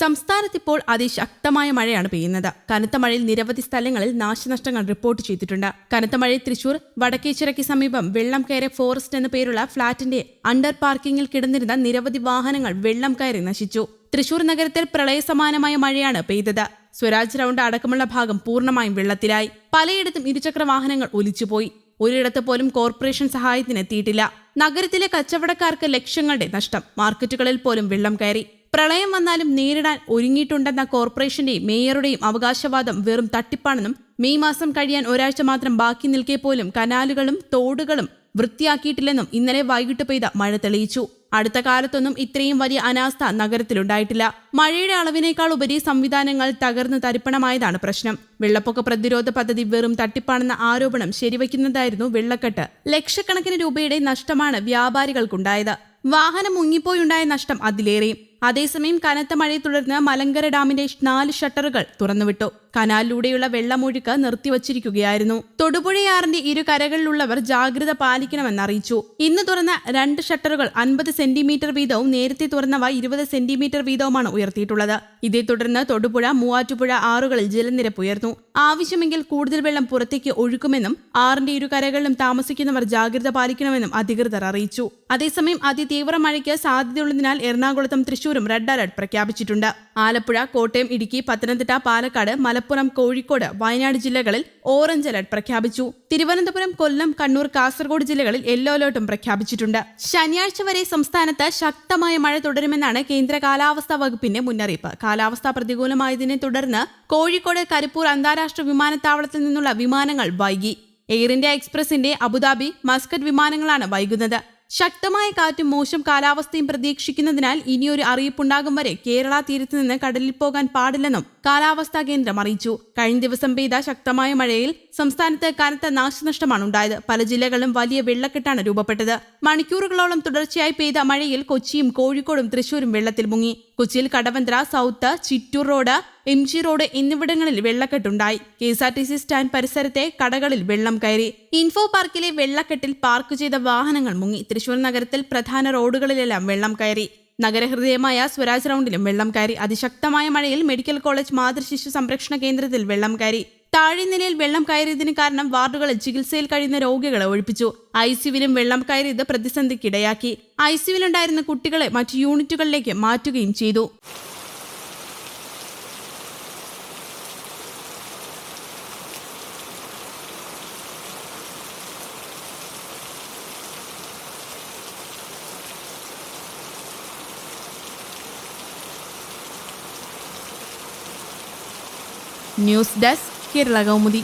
സംസ്ഥാനത്ത് ഇപ്പോൾ അതിശക്തമായ മഴയാണ് പെയ്യുന്നത്. കനത്ത മഴയിൽ നിരവധി സ്ഥലങ്ങളിൽ നാശനഷ്ടങ്ങൾ റിപ്പോർട്ട് ചെയ്തിട്ടുണ്ട്. കനത്ത മഴയിൽ തൃശൂർ വടക്കേച്ചിറയ്ക്ക് സമീപം വെള്ളം കയറിയ ഫോറസ്റ്റ് എന്ന പേരുള്ള ഫ്ളാറ്റിന്റെ അണ്ടർ പാർക്കിംഗിൽ കിടന്നിരുന്ന നിരവധി വാഹനങ്ങൾ വെള്ളം കയറി നശിച്ചു. തൃശൂർ നഗരത്തിൽ പ്രളയസമാനമായ മഴയാണ് പെയ്തത്. സ്വരാജ് റൗണ്ട് അടക്കമുള്ള ഭാഗം പൂർണമായും വെള്ളത്തിലായി. പലയിടത്തും ഇരുചക്ര വാഹനങ്ങൾ ഒലിച്ചുപോയി. ഒരിടത്ത് പോലും കോർപ്പറേഷൻ സഹായത്തിന് എത്തിയിട്ടില്ല. നഗരത്തിലെ കച്ചവടക്കാർക്ക് ലക്ഷങ്ങളുടെ നഷ്ടം. മാർക്കറ്റുകളിൽ പോലും വെള്ളം കയറി. പ്രളയം വന്നാലും നേരിടാൻ ഒരുങ്ങിയിട്ടുണ്ടെന്ന കോർപ്പറേഷന്റെയും മേയറുടെയും അവകാശവാദം വെറും തട്ടിപ്പാണെന്നും മെയ് മാസം കഴിയാൻ ഒരാഴ്ച മാത്രം ബാക്കി നിൽക്കെ പോലും കനാലുകളും തോടുകളും വൃത്തിയാക്കിയിട്ടില്ലെന്നും ഇന്നലെ വൈകിട്ട് പെയ്ത മഴ തെളിയിച്ചു. അടുത്ത കാലത്തൊന്നും ഇത്രയും വലിയ അനാസ്ഥ നഗരത്തിലുണ്ടായിട്ടില്ല. മഴയുടെ അളവിനേക്കാൾ ഉപരി സംവിധാനങ്ങൾ തകർന്നു തരിപ്പണമായതാണ് പ്രശ്നം. വെള്ളപ്പൊക്ക പ്രതിരോധ പദ്ധതി വെറും തട്ടിപ്പാണെന്ന ആരോപണം ശരിവയ്ക്കുന്നതായിരുന്നു വെള്ളക്കെട്ട്. ലക്ഷക്കണക്കിന് രൂപയുടെ നഷ്ടമാണ് വ്യാപാരികൾക്കുണ്ടായത്. വാഹനം മുങ്ങിപ്പോയുണ്ടായ നഷ്ടം അതിലേറെയും. അതേസമയം കനത്ത മഴയെ തുടർന്ന് മലങ്കര ഡാമിന്റെ നാല് ഷട്ടറുകൾ തുറന്നുവിട്ടു. കനാലിലൂടെയുള്ള വെള്ളമൊഴുക്ക് നിർത്തിവച്ചിരിക്കുകയായിരുന്നു. തൊടുപുഴയാറിന്റെ ഇരു കരകളിലുള്ളവർ ജാഗ്രത പാലിക്കണമെന്ന് അറിയിച്ചു. ഇന്ന് തുറന്ന രണ്ട് ഷട്ടറുകൾ അൻപത് സെന്റിമീറ്റർ വീതവും നേരത്തെ തുറന്നവ ഇരുപത് സെന്റിമീറ്റർ വീതവുമാണ് ഉയർത്തിയിട്ടുള്ളത്. ഇതേ തുടർന്ന് തൊടുപുഴ മൂവാറ്റുപുഴ ആറുകളിൽ ജലനിരപ്പ് ഉയർന്നു. ആവശ്യമെങ്കിൽ കൂടുതൽ വെള്ളം പുറത്തേക്ക് ഒഴുക്കുമെന്നും ആറിന്റെ ഇരു കരകളിലും താമസിക്കുന്നവർ ജാഗ്രത പാലിക്കണമെന്നും അധികൃതർ അറിയിച്ചു. അതേസമയം അതിതീവ്ര മഴയ്ക്ക് സാധ്യതയുള്ളതിനാൽ എറണാകുളത്തും തൃശൂരും റെഡ് അലർട്ട് പ്രഖ്യാപിച്ചിട്ടുണ്ട്. ആലപ്പുഴ കോട്ടയം ഇടുക്കി പത്തനംതിട്ട പാലക്കാട് മലപ്പുറം കോഴിക്കോട് വയനാട് ജില്ലകളിൽ ഓറഞ്ച് അലർട്ട് പ്രഖ്യാപിച്ചു. തിരുവനന്തപുരം കൊല്ലം കണ്ണൂർ കാസർഗോഡ് ജില്ലകളിൽ യെല്ലോ അലർട്ടും പ്രഖ്യാപിച്ചിട്ടുണ്ട്. ശനിയാഴ്ച വരെ സംസ്ഥാനത്ത് ശക്തമായ മഴ തുടരുമെന്നാണ് കേന്ദ്ര കാലാവസ്ഥാ വകുപ്പിന്റെ മുന്നറിയിപ്പ്. കാലാവസ്ഥ പ്രതികൂലമായതിനെ തുടർന്ന് കോഴിക്കോട് കരിപ്പൂർ അന്താരാഷ്ട്ര വിമാനത്താവളത്തിൽ നിന്നുള്ള വിമാനങ്ങൾ വൈകി. എയർ ഇന്ത്യ എക്സ്പ്രസിന്റെ അബുദാബി മസ്കറ്റ് വിമാനങ്ങളാണ് വൈകുന്നത്. ശക്തമായ കാറ്റും മോശം കാലാവസ്ഥയും പ്രതീക്ഷിക്കുന്നതിനാൽ ഇനിയൊരു അറിയിപ്പുണ്ടാകും വരെ കേരള തീരത്ത് നിന്ന് കടലിൽ പോകാൻ പാടില്ലെന്നും കാലാവസ്ഥാ കേന്ദ്രം അറിയിച്ചു. കഴിഞ്ഞ ദിവസം പെയ്ത ശക്തമായ മഴയിൽ സംസ്ഥാനത്ത് കനത്ത നാശനഷ്ടമാണ് ഉണ്ടായത്. പല ജില്ലകളും വലിയ വെള്ളക്കെട്ടാണ് രൂപപ്പെട്ടത്. മണിക്കൂറുകളോളം തുടർച്ചയായി പെയ്ത മഴയിൽ കൊച്ചിയും കോഴിക്കോടും തൃശൂരും വെള്ളത്തിൽ മുങ്ങി. കൊച്ചിയിൽ Kadavanthra south Chittoor road M G road എന്നിവിടങ്ങളിൽ വെള്ളക്കെട്ടുണ്ടായി. K S R T C stand പരിസരത്തെ കടകളിൽ വെള്ളം കയറി. ഇൻഫോ പാർക്കിലെ വെള്ളക്കെട്ടിൽ പാർക്ക് ചെയ്ത വാഹനങ്ങൾ മുങ്ങി. തൃശൂർ നഗരത്തിൽ പ്രധാന റോഡുകളിലെല്ലാം വെള്ളം കയറി. നഗരഹൃദയമായ സ്വരാജ് റൗണ്ടിലും വെള്ളം കയറി. അതിശക്തമായ മഴയിൽ മെഡിക്കൽ കോളേജ് മാതൃശിശു സംരക്ഷണ കേന്ദ്രത്തിൽ വെള്ളം കയറി. താഴെ നിലയിൽ വെള്ളം കയറിയതിന് കാരണം വാർഡുകളിൽ ചികിത്സയിൽ കഴിയുന്ന രോഗികളെ ഒഴിപ്പിച്ചു. ഐസിയുവിലും വെള്ളം കയറിയത് പ്രതിസന്ധിക്കിടയാക്കി. ഐസിയുവിലുണ്ടായിരുന്ന കുട്ടികളെ മറ്റു യൂണിറ്റുകളിലേക്ക് മാറ്റുകയും ചെയ്തു. News desk Kerala Kaumudi